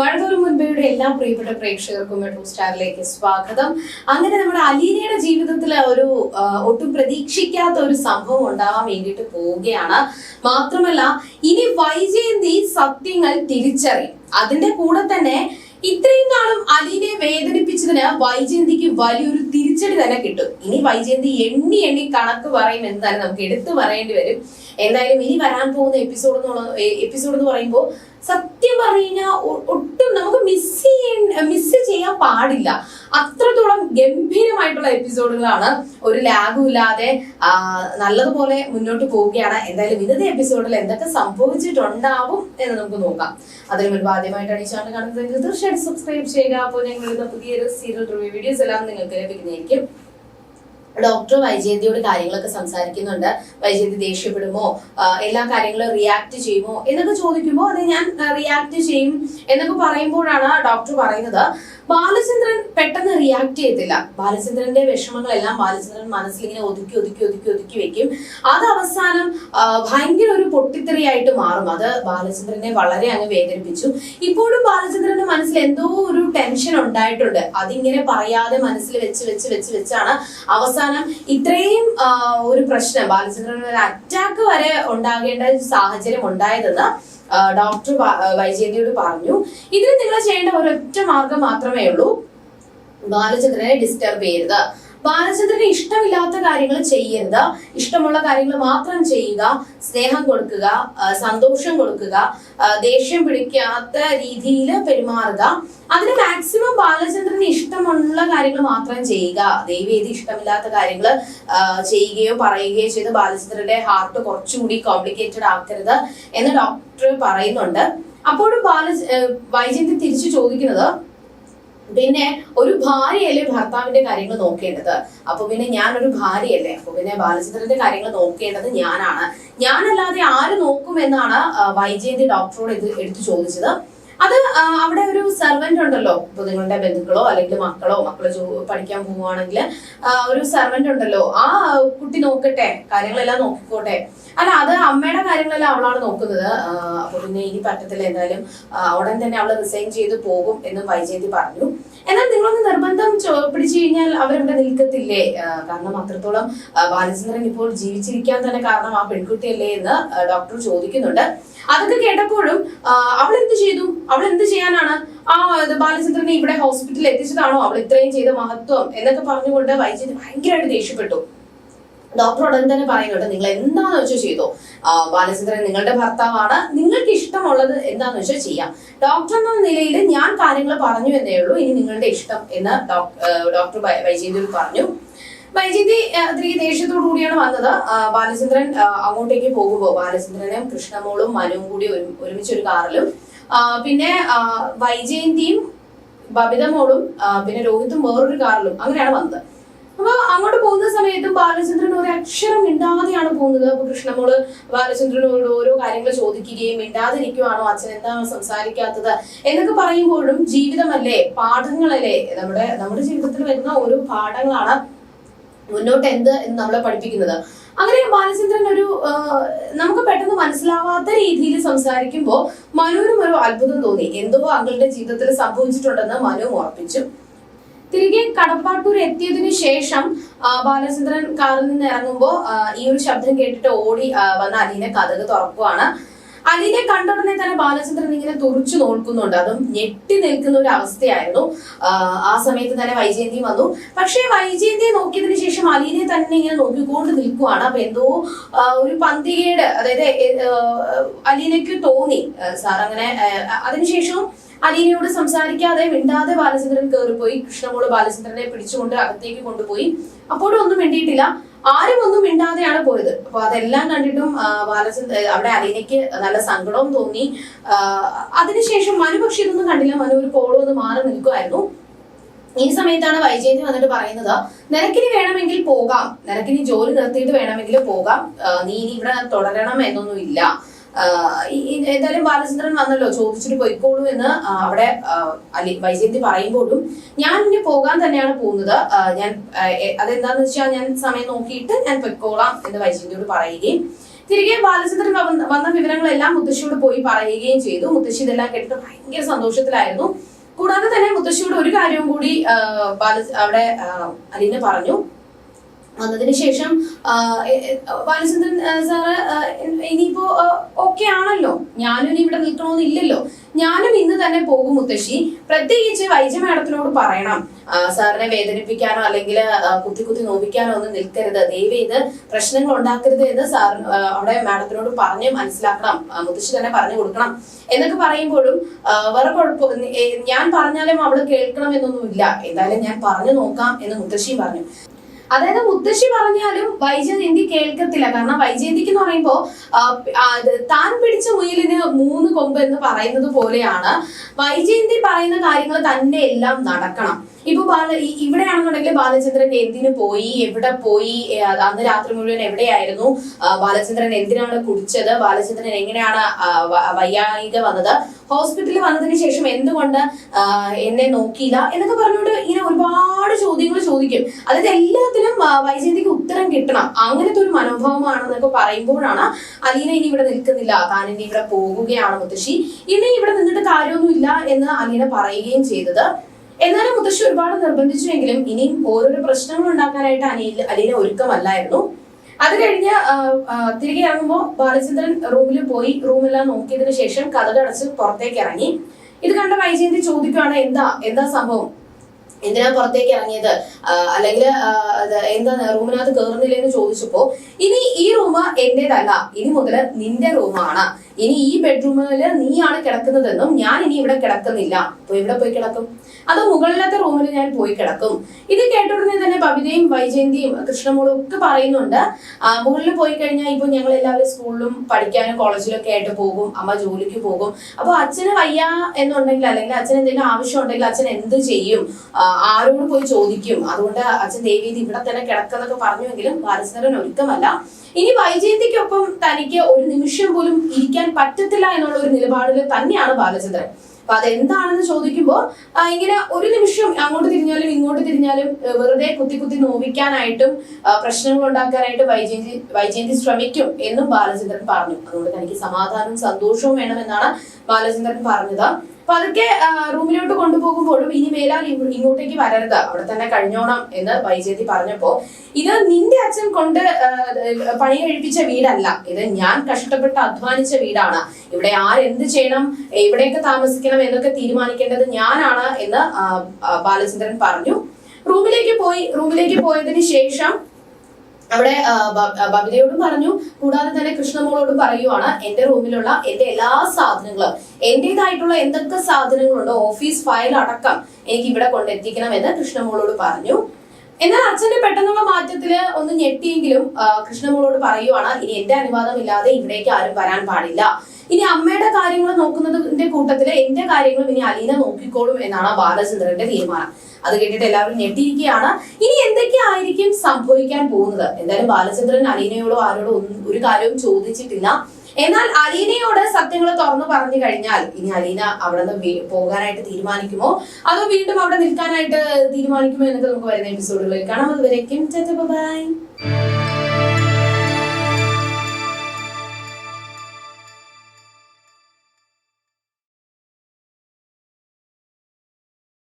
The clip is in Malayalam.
മഴതോറും മുൻപയുടെ എല്ലാ പ്രിയപ്പെട്ട പ്രേക്ഷകർക്കും മെട്രോ സ്റ്റാറിലേക്ക് സ്വാഗതം. അങ്ങനെ നമ്മുടെ അലീനയുടെ ജീവിതത്തിൽ ഒരു ഒട്ടും പ്രതീക്ഷിക്കാത്ത ഒരു സംഭവം ഉണ്ടാവാൻ വേണ്ടിയിട്ട് പോവുകയാണ്. മാത്രമല്ല ഇനി വൈജയന്തി സത്യങ്ങൾ തിരിച്ചറിയും. അതിന്റെ കൂടെ തന്നെ ഇത്രയും നാളും അലീനെ വേദനിപ്പിച്ചതിന് വൈജയന്തിക്ക് വലിയൊരു തിരിച്ചടി തന്നെ കിട്ടും. ഇനി വൈജയന്തി എണ്ണി എണ്ണി കണക്ക് പറയും എന്ന് തന്നെ നമുക്ക് എടുത്തു പറയേണ്ടി വരും. എന്തായാലും ഇനി വരാൻ പോകുന്ന എപ്പിസോഡ് എന്നുള്ള എപ്പിസോഡ് എന്ന് പറയുമ്പോൾ സത്യം പറഞ്ഞു ഒട്ടും നമുക്ക് മിസ് ചെയ്യാൻ മിസ് ചെയ്യാൻ പാടില്ല. അത്രത്തോളം ഗംഭീരമായിട്ടുള്ള എപ്പിസോഡുകളാണ്. ഒരു ലാഗും ഇല്ലാതെ നല്ലതുപോലെ മുന്നോട്ട് പോവുകയാണ്. എന്തായാലും ഇന്നത്തെ എപ്പിസോഡിൽ എന്തൊക്കെ സംഭവിച്ചിട്ടുണ്ടാവും എന്ന് നമുക്ക് നോക്കാം. അതിന് മുൻപ് ആദ്യമായിട്ടാണ് ഈ ചാനൽ കാണുന്നതെങ്കിൽ തീർച്ചയായിട്ടും സബ്സ്ക്രൈബ് ചെയ്യുക. അപ്പോൾ ഞങ്ങൾ പുതിയൊരു സീരിയൽ റിവ്യൂ വീഡിയോസ് എല്ലാം നിങ്ങൾക്ക് ലഭിക്കുന്നതായിരിക്കും. ഡോക്ടർ വൈജയന്തിയോട് കാര്യങ്ങളൊക്കെ സംസാരിക്കുന്നുണ്ട്. വൈജയന്തി ദേഷ്യപ്പെടുമോ? എല്ലാ കാര്യങ്ങളും റിയാക്ട് ചെയ്യുമോ? എന്നൊക്കെ ചോദിക്കുമ്പോൾ അത് ഞാൻ റിയാക്ട് ചെയ്യും എന്നൊക്കെ പറയുമ്പോഴാണ് ഡോക്ടർ പറയുന്നത്. ബാലചന്ദ്രൻ പെട്ടെന്ന് റിയാക്ട് ചെയ്യത്തില്ല. ബാലചന്ദ്രന്റെ വിഷമങ്ങളെല്ലാം ബാലചന്ദ്രൻ മനസ്സിലിങ്ങനെ ഒതുക്കി ഒതുക്കി ഒതുക്കി ഒതുക്കി വെക്കും. അത് അവസാനം ഭയങ്കര ഒരു പൊട്ടിത്തെറിയായിട്ട് മാറും. അത് ബാലചന്ദ്രനെ വളരെ അങ്ങ് വേദനിപ്പിച്ചു. ഇപ്പോഴും ബാലചന്ദ്രന്റെ മനസ്സിൽ എന്തോ ഒരു ടെൻഷൻ ഉണ്ടായിട്ടുണ്ട്. അതിങ്ങനെ പറയാതെ മനസ്സിൽ വെച്ച് വെച്ച് വെച്ച് വെച്ചാണ് അവസാനം ഇത്രയും ഒരു പ്രശ്നം ബാലചന്ദ്രന് ഒരു അറ്റാക്ക് വരെ ഉണ്ടാകേണ്ട സാഹചര്യം ഉണ്ടായതെന്ന് ഡോക്ടർ വൈജയന്തിയോട് പറഞ്ഞു. ഇതിന് നിങ്ങൾ ചെയ്യേണ്ട ഒരൊറ്റ മാർഗം മാത്രമേ ഉള്ളൂ. ബാലചന്ദ്രനെ ഡിസ്റ്റർബ് ചെയ്യരുത്. ബാലചന്ദ്രന് ഇഷ്ടമില്ലാത്ത കാര്യങ്ങൾ ചെയ്യരുത്. ഇഷ്ടമുള്ള കാര്യങ്ങൾ മാത്രം ചെയ്യുക സ്നേഹം കൊടുക്കുക സന്തോഷം കൊടുക്കുക ദേഷ്യം പിടിക്കാത്ത രീതിയിൽ പെരുമാറുക. അതിന് മാക്സിമം ബാലചന്ദ്രന് ഇഷ്ടമുള്ള കാര്യങ്ങൾ മാത്രം ചെയ്യുക. ദൈവം ഇഷ്ടമില്ലാത്ത കാര്യങ്ങൾ ചെയ്യുകയോ പറയുകയോ ചെയ്ത് ബാലചന്ദ്രന്റെ ഹാർട്ട് കുറച്ചുകൂടി കോംപ്ലിക്കേറ്റഡ് ആക്കരുത് എന്ന് ഡോക്ടർ പറയുന്നുണ്ട്. അപ്പോഴും ബാല വൈജയന്തി തിരിച്ചു ചോദിക്കുന്നത് പിന്നെ ഒരു ഭാര്യയല്ലേ ഭർത്താവിന്റെ കാര്യങ്ങൾ നോക്കേണ്ടത്? അപ്പൊ പിന്നെ ഞാൻ ഒരു ഭാര്യയല്ലേ? അപ്പൊ പിന്നെ ബാലചന്ദ്രന്റെ കാര്യങ്ങൾ നോക്കേണ്ടത് ഞാനാണ്. ഞാനല്ലാതെ ആര് നോക്കും എന്നാണ് വൈജയന്തി ഡോക്ടറോട് ഇത് എടുത്തു ചോദിച്ചത്. അത് അവിടെ ഒരു സെർവന്റ് ഉണ്ടല്ലോ ഇപ്പൊ നിങ്ങളുടെ ബന്ധുക്കളോ അല്ലെങ്കിൽ മക്കളോ മക്കൾ പഠിക്കാൻ പോവുകയാണെങ്കിൽ ഒരു സെർവന്റ് ഉണ്ടല്ലോ ആ കുട്ടി നോക്കട്ടെ കാര്യങ്ങളെല്ലാം നോക്കിക്കോട്ടെ. അല്ല അത് അമ്മയുടെ കാര്യങ്ങളെല്ലാം അവളാണ് നോക്കുന്നത്. അപ്പൊ പിന്നെ ഇനി പറ്റത്തില്ല എന്തായാലും ഉടൻ തന്നെ അവൾ റിസൈൻ ചെയ്ത് പോകും എന്ന് വൈജയന്തി പറഞ്ഞു. എന്നാൽ നിങ്ങളൊന്ന് നിർബന്ധം പിടിച്ചു കഴിഞ്ഞാൽ അവരിവിടെ നിൽക്കത്തില്ലേ? കാരണം അത്രത്തോളം ബാലചന്ദ്രൻ ഇപ്പോൾ ജീവിച്ചിരിക്കാൻ തന്നെ കാരണം ആ പെൺകുട്ടിയല്ലേ എന്ന് ഡോക്ടർ ചോദിക്കുന്നുണ്ട്. അതൊക്കെ കേട്ടപ്പോഴും അവൾ എന്ത് ചെയ്തു? അവൾ എന്ത് ചെയ്യാനാണ്? ആ ബാലചന്ദ്രനെ ഇവിടെ ഹോസ്പിറ്റലിൽ എത്തിച്ചതാണോ? അവൾ ഇത്രയും ചെയ്ത മഹത്വം എന്നൊക്കെ പറഞ്ഞുകൊണ്ട് വൈദ്യുതി ഭയങ്കരമായിട്ട് ദേഷ്യപ്പെട്ടു. ഡോക്ടർ ഉടൻ തന്നെ പറയുന്നുണ്ട് നിങ്ങൾ എന്താന്ന് വെച്ചാൽ ചെയ്തോ? ബാലചന്ദ്രൻ നിങ്ങളുടെ ഭർത്താവാണ്. നിങ്ങൾക്ക് ഇഷ്ടമുള്ളത് എന്താന്ന് വെച്ചാൽ ചെയ്യാം. ഡോക്ടർ എന്ന നിലയിൽ ഞാൻ കാര്യങ്ങൾ പറഞ്ഞു എന്നേ ഉള്ളൂ. ഇനി നിങ്ങളുടെ ഇഷ്ടം എന്ന് ഡോക്ടർ വൈജീന്ദ്രൻ വൈജയന്തി പറഞ്ഞു. വൈജയന്തി ഇത്തിരി ദേഷ്യത്തോടു കൂടിയാണ് വന്നത്. ബാലചന്ദ്രൻ അങ്ങോട്ടേക്ക് പോകുമ്പോൾ ബാലചന്ദ്രനും കൃഷ്ണമോളും മനുവും കൂടി ഒരുമിച്ച് ഒരു കാറിലും. പിന്നെ വൈജയന്തിയും ബബിതമോളും പിന്നെ രോഹിത്തും വേറൊരു കാറിലും അങ്ങനെയാണ് വന്നത്. അപ്പൊ അങ്ങോട്ട് പോകുന്ന സമയത്തും ബാലചന്ദ്രൻ ഒരു അക്ഷരം മിണ്ടാതെയാണ് പോകുന്നത്. അപ്പൊ കൃഷ്ണമോൾ ബാലചന്ദ്രനോട് ഓരോ കാര്യങ്ങൾ ചോദിക്കുകയും മിണ്ടാതിരിക്കുവാണോ? അച്ഛൻ എന്താണ് സംസാരിക്കാത്തത്? എന്നൊക്കെ പറയുമ്പോഴും ജീവിതമല്ലേ? പാഠങ്ങളല്ലേ? നമ്മുടെ നമ്മുടെ ജീവിതത്തിൽ വരുന്ന ഓരോ പാഠങ്ങളാണ് മുന്നോട്ട് എന്ത് എന്ന് നമ്മളെ പഠിപ്പിക്കുന്നത്. അങ്ങനെ ബാലചന്ദ്രൻ ഒരു നമുക്ക് പെട്ടെന്ന് മനസ്സിലാവാത്ത രീതിയിൽ സംസാരിക്കുമ്പോൾ മനുവിനും ഒരു അത്ഭുതം തോന്നി. എന്തോ അങ്കിളുടെ ജീവിതത്തിൽ സംഭവിച്ചിട്ടുണ്ടെന്ന് മനു ഉറപ്പിച്ചു. തിരികെ കടപ്പാട്ടൂർ എത്തിയതിനു ശേഷം ബാലചന്ദ്രൻ കാറിൽ നിന്ന് ഇറങ്ങുമ്പോൾ ഈ ഒരു ശബ്ദം കേട്ടിട്ട് ഓടി വന്ന അലീനെ കഥക് തുറക്കുവാണ്. അലീനെ കണ്ട ഉടനെ തന്നെ ബാലചന്ദ്രൻ ഇങ്ങനെ തുറച്ചു നോക്കുന്നുണ്ട്. അതും ഞെട്ടി നിൽക്കുന്ന ഒരു അവസ്ഥയായിരുന്നു. ആ, സമയത്ത് തന്നെ വൈജയന്തി വന്നു. പക്ഷേ വൈജയന്തിയെ നോക്കിയതിനു ശേഷം അലീനെ തന്നെ ഇങ്ങനെ നോക്കിക്കൊണ്ട് നിൽക്കുവാണ്. അപ്പൊ എന്തോ ഒരു പന്തികയുടെ അതായത് അലീനയ്ക്ക് തോന്നി. സാർ അങ്ങനെ അതിനുശേഷവും അലീനയോട് സംസാരിക്കാതെ മിണ്ടാതെ ബാലചന്ദ്രൻ കയറിപ്പോയി കൃഷ്ണമോൾ ബാലചന്ദ്രനെ പിടിച്ചുകൊണ്ട് അകത്തേക്ക് കൊണ്ടുപോയി. അപ്പോഴും ഒന്നും മിണ്ടിയിട്ടില്ല. ആരും ഒന്നും മിണ്ടാതെയാണ് പോയത്. അപ്പൊ അതെല്ലാം കണ്ടിട്ടും ബാലചന്ദ്ര അവിടെ അലീനയ്ക്ക് നല്ല സങ്കടവും തോന്നി. അതിനുശേഷം മനു പക്ഷെ ഇതൊന്നും കണ്ടില്ല. മനു ഒരു കോളും ഒന്ന് മാറി നിൽക്കുമായിരുന്നു ഈ സമയത്താണ് വൈജയന്തി വന്നിട്ട് പറയുന്നത് നിനക്കിനി വേണമെങ്കിൽ പോകാം. നിനക്കിനി ജോലി നിർത്തിയിട്ട് വേണമെങ്കിൽ പോകാം. നീ ഇനി ഇവിടെ തുടരണം എന്നൊന്നും ഇല്ല എന്തായാലും ബാലചന്ദ്രൻ വന്നല്ലോ ചോദിച്ചിട്ട് പോയിക്കോളൂ എന്ന് അവിടെ അലി വൈജയന്തി പറയുമ്പോഴും ഞാൻ ഇനി പോകാൻ തന്നെയാണ് പോകുന്നത്. ഞാൻ അതെന്താന്ന് വെച്ചാൽ ഞാൻ സമയം നോക്കിയിട്ട് ഞാൻ പൊയ്ക്കോളാം എന്ന് വൈജയന്തിയോട് പറയുകയും തിരികെ ബാലചന്ദ്രൻ വന്ന വിവരങ്ങളെല്ലാം മുത്തശ്ശിയോട് പോയി പറയുകയും ചെയ്തു. മുത്തശ്ശി ഇതെല്ലാം കേട്ടിട്ട് ഭയങ്കര സന്തോഷത്തിലായിരുന്നു. കൂടാതെ തന്നെ മുത്തശ്ശിയോട് ഒരു കാര്യവും കൂടി ബാല അവിടെ അലീന പറഞ്ഞു. വന്നതിന് ശേഷം ബാലചന്ദ്രൻ സാറ് ഇനിയിപ്പോ ഓക്കെ ആണല്ലോ. ഞാനും ഇവിടെ നിൽക്കണമെന്നില്ലല്ലോ ഞാനും ഇന്ന് തന്നെ പോകും മുത്തശ്ശി. പ്രത്യേകിച്ച് വൈജ മാഡത്തിനോട് പറയണം സാറിനെ വേദനിപ്പിക്കാനോ അല്ലെങ്കിൽ കുത്തി കുത്തി നോവിക്കാനോ ഒന്നും നിൽക്കരുത്. ദയവ് ഇത് പ്രശ്നങ്ങൾ ഉണ്ടാക്കരുത് എന്ന് സാർ അവിടെ മാഡത്തിനോട് പറഞ്ഞ് മനസ്സിലാക്കണം. മുത്തശ്ശി തന്നെ പറഞ്ഞു കൊടുക്കണം. എന്നൊക്കെ പറയുമ്പോഴും വേറെ കുഴപ്പം ഞാൻ പറഞ്ഞാലും അവൾ കേൾക്കണം എന്നൊന്നുമില്ല. എന്തായാലും ഞാൻ പറഞ്ഞു നോക്കാം എന്ന് മുത്തശ്ശിയും പറഞ്ഞു. അതായത് മുത്തശ്ശി പറഞ്ഞാലും വൈജയന്തി കേൾക്കത്തില്ല. കാരണം വൈജയന്തിക്ക് എന്ന് പറയുമ്പോ ആ, ആ, ഇത് താൻ പിടിച്ച മുയലിന് മൂന്ന് കൊമ്പ് എന്ന് പറയുന്നത് പോലെയാണ്. വൈജയന്തി പറയുന്ന കാര്യങ്ങൾ തന്നെ എല്ലാം നടക്കണം. ഇപ്പൊ ബാല ഇവിടെയാണെന്നുണ്ടെങ്കിൽ ബാലചന്ദ്രൻ എന്തിനു പോയി? എവിടെ പോയി? അന്ന് രാത്രി മുഴുവൻ എവിടെയായിരുന്നു? ബാലചന്ദ്രൻ എന്തിനാണ് കുടിച്ചത്? ബാലചന്ദ്രൻ എങ്ങനെയാണ് വയ്യായിക വന്നത്? ഹോസ്പിറ്റലിൽ വന്നതിന് ശേഷം എന്തുകൊണ്ട് എന്നെ നോക്കിയില്ല? എന്നൊക്കെ പറഞ്ഞുകൊണ്ട് ഇങ്ങനെ ഒരുപാട് ചോദ്യങ്ങൾ ചോദിക്കും. അതായത് എല്ലാത്തിനും വൈജയന്തിക്ക് ഉത്തരം കിട്ടണം. അങ്ങനത്തെ ഒരു മനോഭാവമാണെന്നൊക്കെ പറയുമ്പോഴാണ് അലീന ഇനി ഇവിടെ നിൽക്കുന്നില്ല. താൻ ഇനി ഇവിടെ പോകുകയാണ് മുത്തശ്ശി. ഇനി ഇവിടെ നിന്നിട്ട് കാര്യമൊന്നുമില്ല എന്ന് അലീന പറയുകയും ചെയ്തത്. എന്നാലും മുത്തശ്ശി ഒരുപാട് നിർബന്ധിച്ചുവെങ്കിലും ഇനിയും ഓരോരോ പ്രശ്നങ്ങൾ ഉണ്ടാക്കാനായിട്ട് അനിയിൽ അലീന ഒരുക്കമല്ലായിരുന്നു. അത് കഴിഞ്ഞ് തിരികെ ഇറങ്ങുമ്പോൾ ബാലചന്ദ്രൻ റൂമിൽ പോയി റൂമെല്ലാം നോക്കിയതിനു ശേഷം കഥകടച്ച് പുറത്തേക്ക് ഇറങ്ങി. ഇത് കണ്ട വൈജയന്തി ചോദിക്കുകയാണ് എന്താ എന്താ സംഭവം? എന്തിനാ പുറത്തേക്ക് ഇറങ്ങിയത്? അല്ലെങ്കിൽ എന്താ റൂമിനകത്ത് കയറുന്നില്ലെന്ന് ചോദിച്ചപ്പോ ഇനി ഈ റൂം എന്റേതല്ല. ഇനി മുതൽ നിന്റെ റൂമാണ്. ഇനി ഈ ബെഡ്റൂമിൽ നീയാണ് കിടക്കുന്നതെന്നും ഞാൻ ഇനി ഇവിടെ കിടക്കുന്നില്ല. അപ്പൊ ഇവിടെ പോയി കിടക്കും? അത് മുകളിലത്തെ റൂമിൽ ഞാൻ പോയി കിടക്കും. ഇത് കേട്ടുടനെ തന്നെ ബബിതയും വൈജയന്തിയും കൃഷ്ണമോളും ഒക്കെ പറയുന്നുണ്ട്. മുകളിൽ പോയി കഴിഞ്ഞാൽ ഇപ്പൊ ഞങ്ങൾ എല്ലാവരും സ്കൂളിലും പഠിക്കാനും കോളേജിലും ഒക്കെ ആയിട്ട് പോകും. അമ്മ ജോലിക്ക് പോകും. അപ്പൊ അച്ഛന് വയ്യ എന്നുണ്ടെങ്കിൽ അല്ലെങ്കിൽ അച്ഛൻ എന്തെങ്കിലും ആവശ്യം ഉണ്ടെങ്കിൽ അച്ഛൻ എന്ത് ചെയ്യും? ആരോട് പോയി ചോദിക്കും. അതുകൊണ്ട് അച്ഛൻ ദേവീതി ഇവിടെ തന്നെ കിടക്കുന്നൊക്കെ പറഞ്ഞുവെങ്കിലും ബാലചന്ദ്രൻ ഒരുക്കമല്ല. ഇനി വൈജയന്തിക്കൊപ്പം തനിക്ക് ഒരു നിമിഷം പോലും ഇരിക്കാൻ പറ്റത്തില്ല എന്നുള്ള ഒരു നിലപാടിൽ തന്നെയാണ് ബാലചന്ദ്രൻ. അപ്പൊ അതെന്താണെന്ന് ചോദിക്കുമ്പോൾ ഇങ്ങനെ ഒരു നിമിഷം അങ്ങോട്ട് തിരിഞ്ഞാലും ഇങ്ങോട്ട് തിരിഞ്ഞാലും വെറുതെ കുത്തി കുത്തി നോവിക്കാനായിട്ടും പ്രശ്നങ്ങൾ ഉണ്ടാക്കാനായിട്ട് വൈജയന്തി വൈജയന്തി ശ്രമിക്കും എന്നും ബാലചന്ദ്രൻ പറഞ്ഞു. അതുകൊണ്ട് തനിക്ക് സമാധാനവും സന്തോഷവും വേണമെന്നാണ് ബാലചന്ദ്രൻ പറഞ്ഞത്. അപ്പൊ അതൊക്കെ റൂമിലോട്ട് കൊണ്ടുപോകുമ്പോഴും ഇനി മേലാൽ ഇങ്ങോട്ടേക്ക് വരരുത്. അവിടെ തന്നെ കഴിഞ്ഞോണം എന്ന് വൈജയതി പറഞ്ഞപ്പോ ഇത് നിന്റെ അച്ഛൻ കൊണ്ട് പണി കഴിപ്പിച്ച വീടല്ല. ഇത് ഞാൻ കഷ്ടപ്പെട്ട് അധ്വാനിച്ച വീടാണ്. ഇവിടെ ആരെന്ത് ചെയ്യണം എവിടെയൊക്കെ താമസിക്കണം എന്നൊക്കെ തീരുമാനിക്കേണ്ടത് ഞാനാണ് എന്ന് ബാലചന്ദ്രൻ പറഞ്ഞു. റൂമിലേക്ക് പോയി റൂമിലേക്ക് പോയതിന് ശേഷം അവിടെ ബബിതയോടും പറഞ്ഞു. കൂടാതെ തന്നെ കൃഷ്ണമോളോടും പറയുവാണ് എന്റെ റൂമിലുള്ള എന്റെ എല്ലാ സാധനങ്ങളും എന്റേതായിട്ടുള്ള എന്തൊക്കെ സാധനങ്ങളുണ്ടോ ഓഫീസ് ഫയൽ അടക്കം എനിക്ക് ഇവിടെ കൊണ്ടെത്തിക്കണം എന്ന് കൃഷ്ണമോളോട് പറഞ്ഞു. എന്നാൽ അച്ഛന്റെ പെട്ടെന്നുള്ള മാറ്റത്തിൽ ഒന്ന് ഞെട്ടിയെങ്കിലും കൃഷ്ണമോളോട് പറയുവാണ് ഇനി എന്റെ അനുവാദം ഇല്ലാതെ ഇവിടേക്ക് ആരും വരാൻ പാടില്ല. ഇനി അമ്മയുടെ കാര്യങ്ങൾ നോക്കുന്നതിന്റെ കൂട്ടത്തിൽ എന്റെ കാര്യങ്ങളും ഇനി അലീന നോക്കിക്കോളും എന്നാണ് ബാലചന്ദ്രന്റെ തീരുമാനം. അത് കേട്ടിട്ട് എല്ലാവരും ഞെട്ടിയിരിക്കുകയാണ്. ഇനി എന്തൊക്കെയായിരിക്കും സംഭവിക്കാൻ പോകുന്നത്? എന്തായാലും ബാലചന്ദ്രൻ അലീനയോടോ ആരോടോ ഒരു കാര്യവും ചോദിച്ചിട്ടില്ല. എന്നാൽ അലീനയോട് സത്യങ്ങൾ തുറന്നു പറഞ്ഞു കഴിഞ്ഞാൽ ഇനി അലീന അവിടെ നിന്ന് പോകാനായിട്ട് തീരുമാനിക്കുമോ? അതോ വീണ്ടും അവിടെ നിൽക്കാനായിട്ട് തീരുമാനിക്കുമോ എന്നൊക്കെ നമുക്ക് വരുന്ന എപ്പിസോഡുകളിൽ കാണാം. അതുവരേക്കും ബൈ